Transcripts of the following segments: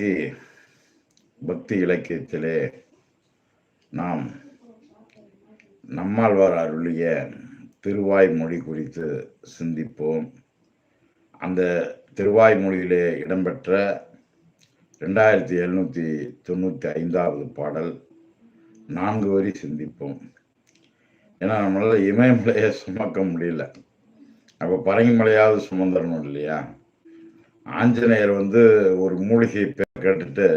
இன்றைக்கு பக்தி இலக்கியத்திலே நாம் நம்மாழ்வார் அருளிய திருவாய்மொழி குறித்து சிந்திப்போம். அந்த திருவாய்மொழியிலே இடம்பெற்ற ரெண்டாயிரத்தி எழுநூற்றி தொண்ணூற்றி ஐந்தாவது பாடல் நான்கு வரி சிந்திப்போம். ஏன்னா நம்மளால இமயமலையை சுமக்க முடியல. அப்போ பரங்கிமலையாவது சுமந்திரணும் இல்லையா? ஆஞ்சநேயர் வந்து ஒரு மூலிகை கேட்டுட்டு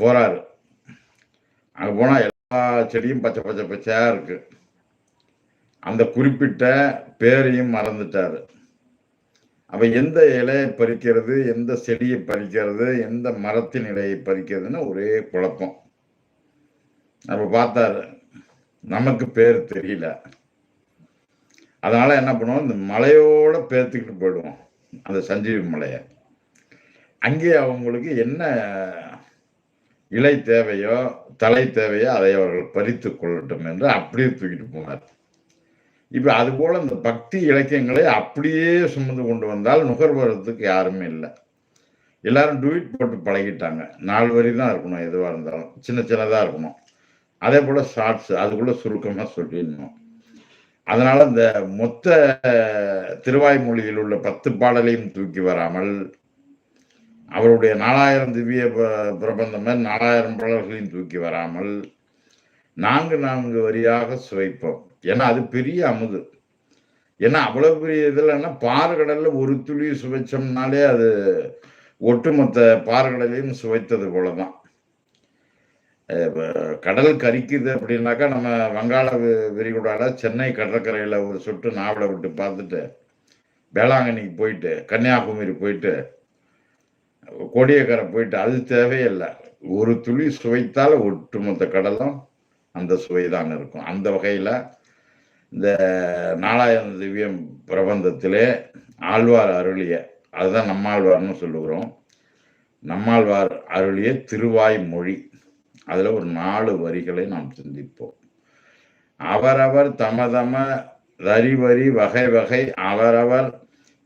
போறாரு. அங்கே போனால் எல்லா செடியும் பச்சை பச்சை பச்சையாக இருக்கு. அந்த குறிப்பிட்ட பேரையும் மறந்துட்டாரு. அப்போ எந்த இலையை பறிக்கிறது எந்த செடியை பறிக்கிறது எந்த மரத்தின் இலையை பறிக்கிறதுன்னு ஒரே குழப்பம். அப்ப பார்த்தாரு நமக்கு பேர் தெரியல. அதனால என்ன பண்ணுவோம் இந்த மலையோட பேர்த்துக்கிட்டு போயிடுவோம் அந்த சஞ்சீவி மலையை. அங்கே அவங்களுக்கு என்ன இலை தேவையோ தலை தேவையோ அதை அவர்கள் பறித்து கொள்ளட்டும் என்று அப்படியே தூக்கிட்டு போனார். இப்போ அதுபோல் இந்த பக்தி இலக்கியங்களை அப்படியே சுமந்து கொண்டு வந்தால் நுகர்வரத்துக்கு யாருமே இல்லை. எல்லாரும் டுவிட் போட்டு பழகிட்டாங்க. நாலு வரி தான் இருக்கணும் எதுவாக இருந்தாலும். சின்ன சின்னதாக இருக்கணும். அதே போல் ஷார்ட்ஸ் அதுக்குள்ளே சுருக்கமாக சொல்லிடணும். அதனால் இந்த மொத்த திருவாய்மொழியில் உள்ள பத்து பாடலையும் தூக்கி வராமல் அவருடைய நாலாயிரம் திவ்ய ப- பிரபந்தம் மாதிரி நாலாயிரம் பாடல்களையும் தூக்கி வராமல் நான்கு நான்கு வரியாக சுவைப்போம். ஏன்னா அது பெரிய அமுது. ஏன்னா அவ்வளவு பெரிய இதுலன்னா பாறுகடல்ல ஒரு துளி சுவைச்சோம்னாலே அது ஒட்டுமொத்த பாறுகடலையும் சுவைத்தது போலதான். கடல் கரிக்குது அப்படின்னாக்கா நம்ம வங்காள விரிகுடால சென்னை கடற்கரையில ஒரு சொட்டு நாவலை விட்டு பார்த்துட்டு வேளாங்கண்ணிக்கு போயிட்டு கன்னியாகுமரி போயிட்டு கோடியக்கரை போயிட்டு அது தேவையில்லை. ஒரு துளி சுவைத்தால் ஒட்டுமொத்த கடலும் அந்த சுவைதான் இருக்கும். அந்த வகையில் இந்த நாலாயிரம் திவ்யம் பிரபந்தத்திலே ஆழ்வார் அருளிய அதுதான் நம்மாழ்வார்னு சொல்லுகிறோம். நம்மாழ்வார் அருளிய திருவாய் மொழி அதில் ஒரு நாலு வரிகளை நாம் சிந்திப்போம். அவரவர் தமதம தரிவரி வகை வகை அவரவர்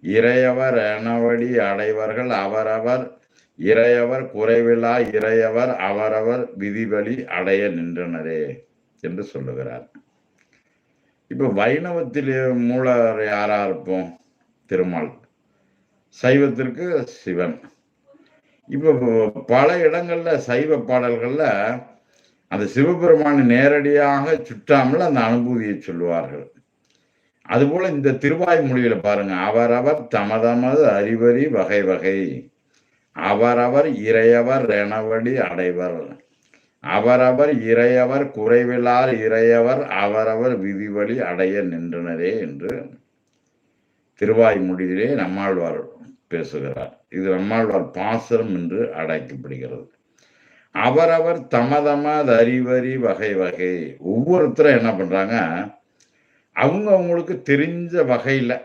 இறையவர் எனவடி அடைவர்கள் அவரவர். இறையவர் குறைவிலா இறையவர் அவரவர் விதிவழி அடைய நின்றனரே என்று சொல்லுகிறார். இப்ப வைணவத்தில் மூலர் யாரா இருப்போம்? திருமால். சைவத்திற்கு சிவன். இப்ப பல இடங்கள்ல சைவ பாடல்கள்ல அந்த சிவபெருமானை நேரடியாக சுட்டாமல் அந்த அனுபூதியை சொல்லுவார்கள். அதுபோல இந்த திருவாய்மொழியில பாருங்க. அவரவர் தமதமது அறிவறி வகை வகை. அவரவர் இறையவர் எனவடி அடைவர். அவரவர் இறையவர் குறைவிலார் இறையவர் அவரவர் விதிவழி அடைய நின்றனரே என்று திருவாய்மொழியிலே நம்மாழ்வார் பேசுகிறார். இது நம்மாழ்வார் பாசரம் என்று அழைக்கப்படுகிறது. அவரவர் தமதமது அறிவறி வகை வகை. ஒவ்வொருத்தரும் என்ன பண்றாங்க? அவங்க அவங்களுக்கு தெரிஞ்ச வகையில்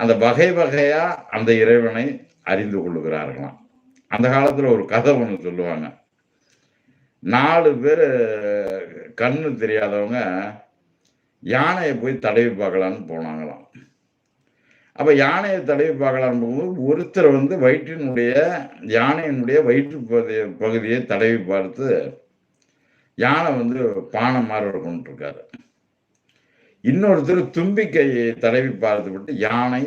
அந்த வகை வகையாக அந்த இறைவனை அறிந்து கொள்ளுகிறார்களாம். அந்த காலத்தில் ஒரு கதை ஒன்று சொல்லுவாங்க. நாலு பேர் கண்ணு தெரியாதவங்க யானையை போய் தடவி பார்க்கலான்னு போனாங்களாம். அப்போ யானையை தடவி பார்க்கலான்னு போகும்போது ஒருத்தர் வந்து வயிற்றினுடைய யானையினுடைய வயிற்று பகுதியை பகுதியை தடவி பார்த்து யானை வந்து பானை மாதிரி கொண்டுருக்காரு இருக்காரு. இன்னொருத்தர் தும்பிக்கையை தடவி பார்த்து விட்டு யானை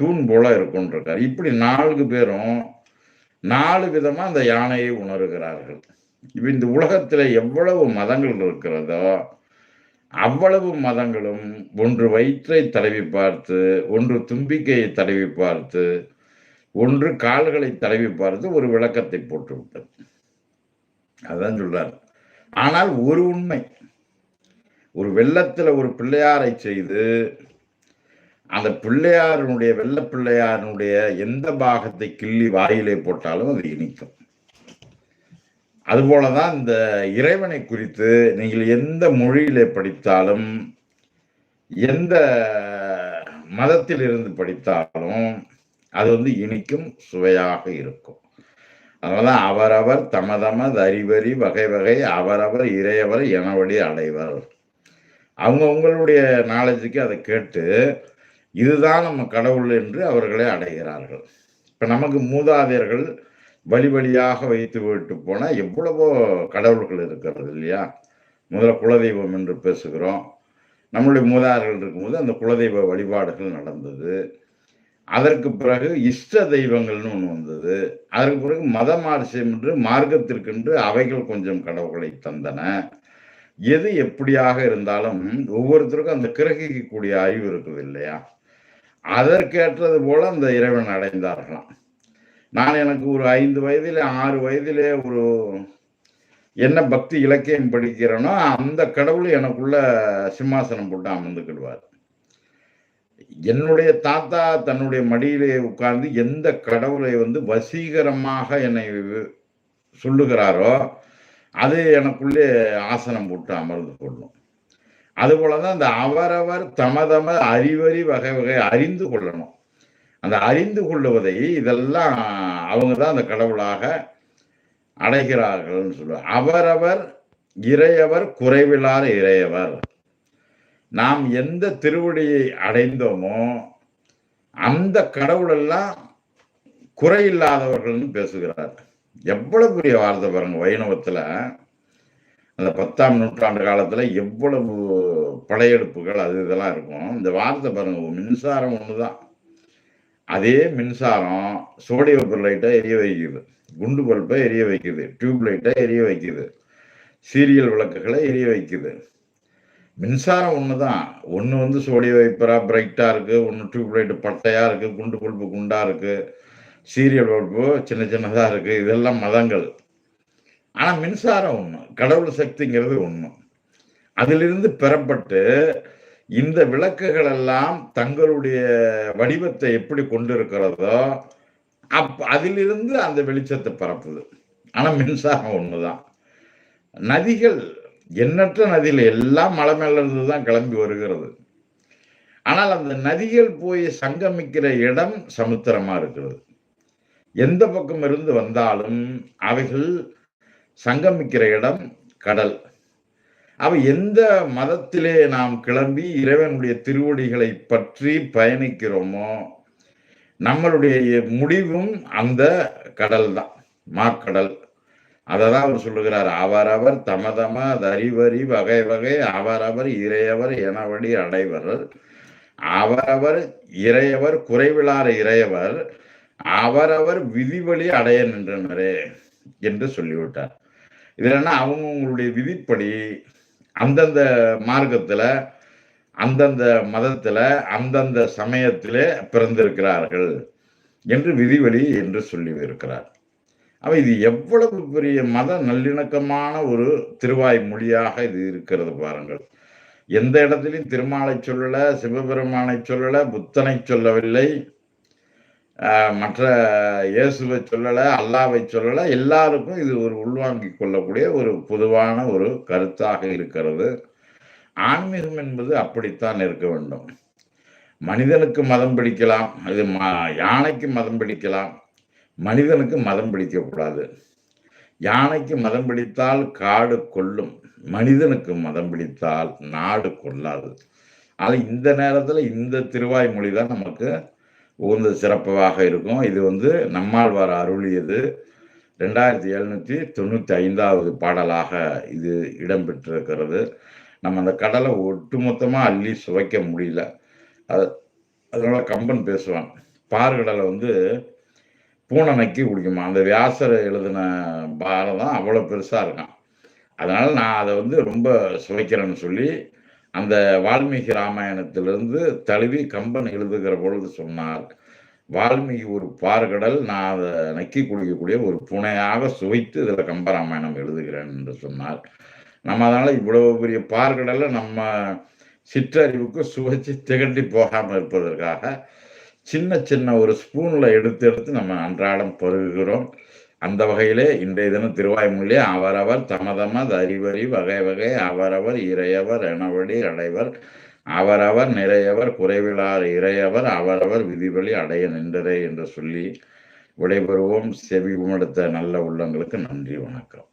தூண் போல இருக்கும்னு இப்படி நான்கு பேரும் நாலு விதமா அந்த யானையை உணர்கிறார்கள். இப்ப இந்த உலகத்துல எவ்வளவு மதங்கள் இருக்கிறதோ அவ்வளவு மதங்களும் ஒன்று வயிற்றை தடவி பார்த்து ஒன்று தும்பிக்கையை தடவி பார்த்து ஒன்று கால்களை தடவி பார்த்து ஒரு விளக்கத்தை போட்டு விட்டது அதான் சொல்றாரு. ஆனால் ஒரு உண்மை. ஒரு வெள்ளத்துல ஒரு பிள்ளையாரை செய்து அந்த பிள்ளையாருடைய வெள்ள பிள்ளையாருடைய எந்த பாகத்தை கிள்ளி வாயிலே போட்டாலும் அது இனிக்கும். அதுபோலதான் இந்த இறைவனை குறித்து நீங்கள் எந்த மொழியிலே படித்தாலும் எந்த மதத்தில் இருந்து படித்தாலும் அது வந்து இனிக்கும் சுவையாக இருக்கும். அதனாலதான் அவரவர் தமதமது அறிவறி வகை வகை அவரவர் இறையவர் எனவடி அடைவர். அவங்க உங்களுடைய நாலேஜுக்கு அதை கேட்டு இதுதான் நம்ம கடவுள் என்று அவர்களே அடைகிறார்கள். இப்போ நமக்கு மூதாதையர்கள் வழி வழியாக வைத்து விட்டு போனால் எவ்வளவோ கடவுள்கள் இருக்கிறது இல்லையா? முதல்ல குலதெய்வம் என்று பேசுகிறோம். நம்மளுடைய மூதாதையர்கள் இருக்கும்போது அந்த குலதெய்வ வழிபாடுகள் நடந்தது. அதற்கு பிறகு இஷ்ட தெய்வங்கள்னு ஒன்று வந்தது. அதற்கு பிறகு மத மார்சியம் என்று மார்க்கத்திற்கென்று அவைகள் கொஞ்சம் கடவுள்களை தந்தன. எது எப்படியாக இருந்தாலும் ஒவ்வொருத்தருக்கும் அந்த கிரகிக்கக்கூடிய அறிவு இருக்குது இல்லையா? அதற்கேற்றது போல அந்த இறைவன் அடைந்தார்களாம். நான் எனக்கு ஒரு ஐந்து வயதில் ஆறு வயதிலே ஒரு என்ன பக்தி இலக்கியம் படிக்கிறேனோ அந்த கடவுள் எனக்குள்ள சிம்மாசனம் போட்டு அமர்ந்துக்கிடுவார். என்னுடைய தாத்தா தன்னுடைய மடியிலே உட்கார்ந்து எந்த கடவுளை வந்து வசீகரமாக என்னை சொல்லுகிறாரோ அது எனக்குள்ளே ஆசனம் போட்டு அமர்ந்து கொள்ளும். அதுபோலதான் அந்த அவரவர் தமதம அறிவறி வகை வகை அறிந்து கொள்ளணும். அந்த அறிந்து கொள்ளுவதை இதெல்லாம் அவங்க தான் அந்த கடவுளாக அடைகிறார்கள்னு சொல்லுவார் அவரவர் இறையவர் குறைவில்லாத இறையவர். நாம் எந்த திருவடியை அடைந்தோமோ அந்த கடவுளெல்லாம் குறையில்லாதவர்கள்னு பேசுகிறார்கள் எவ்வளவு பெரிய வார்த்தை பாருங்க வைணவத்தில் அந்த பத்தாம் நூற்றாண்டு காலத்தில் எவ்வளவு படையெடுப்புகள் அது இதெல்லாம் இருக்கும். இந்த வார்த்தை பாருங்க மின்சாரம் ஒன்று தான் அதே மின்சாரம் சோடிய லைட்டை எரிய வைக்குது. குண்டு பல்பை எரிய வைக்குது. டியூப் லைட்டை எரிய வைக்குது. சீரியல் விளக்குகளை எரிய வைக்குது. மின்சாரம் ஒன்று தான் ஒன்று வந்து சோடிய வைப்பராக பிரைட்டாக இருக்குது ஒன்று டியூப் லைட்டு பட்டையாக இருக்குது குண்டு பல்பு குண்டாக இருக்குது சீரியல் பல்பு சின்ன சின்னதாக இருக்குது இதெல்லாம் மதங்கள். ஆனால் மின்சாரம் ஒன்று கடவுள் சக்திங்கிறது ஒன்று அதிலிருந்து பெறப்பட்டு இந்த விளக்குகள் எல்லாம் தங்களுடைய வடிவத்தை எப்படி கொண்டு இருக்கிறதோ அப் அதிலிருந்து அந்த வெளிச்சத்தை பரப்புது. ஆனால் மின்சாரம் ஒன்று தான் நதிகள் எண்ணற்ற நதியில் எல்லாம் மலை மேலேருந்து தான் கிளம்பி வருகிறது. ஆனால் அந்த நதிகள் போய் சங்கமிக்கிற இடம் சமுத்திரமாக இருக்கிறது. எந்த பக்கம் இருந்து வந்தாலும் அவைகள் சங்கமிக்கிற இடம் கடல். அவை எந்த மதத்திலே நாம் கிளம்பி இறைவனுடைய திருவடிகளை பற்றி பயணிக்கிறோமோ நம்மளுடைய முடிவும் அந்த கடல் தான் மாக்கடல். அதை தான் அவர் சொல்லுகிறார். அவரவர் தமதம தரிவரி வகை வகை அவரவர் இறையவர் எனவடி அடைவர். அவரவர் இறையவர் குறைவிலார இறையவர் அவரவர் விதிவழி அடைய நின்றனரே என்று சொல்லிவிட்டார். இதுல என்ன உங்களுடைய விதிப்படி அந்தந்த மார்க்கத்துல அந்தந்த மதத்துல அந்தந்த சமயத்திலே பிறந்திருக்கிறார்கள் என்று விதிவழி என்று சொல்லி இருக்கிறார் அவ இது எவ்வளவு பெரிய மத நல்லிணக்கமான ஒரு திருவாய் மொழியாக இது இருக்கிறது பாருங்கள். எந்த இடத்திலையும் திருமாலை சொல்லல சிவபெருமானை சொல்லல புத்தனை சொல்லவில்லை. மற்ற இயேசுவை சொல்லலை அல்லாவை சொல்லலை எல்லாருக்கும் இது ஒரு உள்வாங்கி கொள்ளக்கூடிய ஒரு பொதுவான ஒரு கருத்தாக இருக்கிறது. ஆன்மீகம் என்பது அப்படித்தான் இருக்க வேண்டும். மனிதனுக்கு மதம் பிடிக்கலாம் இது யானைக்கு மதம் பிடிக்கலாம் மனிதனுக்கு மதம் பிடிக்கக்கூடாது. யானைக்கு மதம் பிடித்தால் காடு கொல்லும் மனிதனுக்கு மதம் பிடித்தால் நாடு கொள்ளாது. ஆனால் இந்த நேரத்தில் இந்த திருவாய்மொழி தான் நமக்கு உகந்த சிறப்பாக இருக்கும். இது வந்து நம்மாழ்வார் அருளியது ரெண்டாயிரத்தி எழுநூற்றி தொண்ணூற்றி ஐந்தாவது பாடலாக இது இடம்பெற்றிருக்கிறது. நம்ம அந்த கடலை ஒட்டுமொத்தமாக அள்ளி சுவைக்க முடியல. அது அதனால் கம்பன் பேசுவான் பார்கடலை வந்து பூனை நக்கி குடிக்குமா? அந்த வியாசர் எழுதின பாரதம் அவ்வளோ பெருசாக இருக்கான். அதனால் நான் அதை வந்து ரொம்ப சுவைக்கிறேன்னு சொல்லி அந்த வால்மீகி ராமாயணத்திலிருந்து தழுவி கம்பன் எழுதுகிற பொழுது சொன்னார் வால்மீகி ஒரு பார்கடல் நான் அதை நக்கி குளிக்கக்கூடிய ஒரு புனையாக சுவைத்து இதில் கம்பராமாயணம் எழுதுகிறேன் என்று சொன்னார். நம்ம அதனால் இவ்வளவு பெரிய பார்கடலை நம்ம சிற்றறிவுக்கு சுவைச்சு திகட்டி போகாமல் இருப்பதற்காக சின்ன சின்ன ஒரு ஸ்பூனில் எடுத்து எடுத்து நம்ம அன்றாடம் பருகுகிறோம். அந்த வகையிலே இன்றைய தினம் திருவாய்மொழியே அவரவர் தமதமது அறிவறி வகை வகை அவரவர் இறையவர் எனவடி அடைவர். அவரவர் நிறையவர் குறைவிலார் இறையவர் அவரவர் விதிவழி அடைய நின்றரே என்று சொல்லி விடைபெறுவோம். செவி உமடுத்த நல்ல உள்ளங்களுக்கு நன்றி வணக்கம்.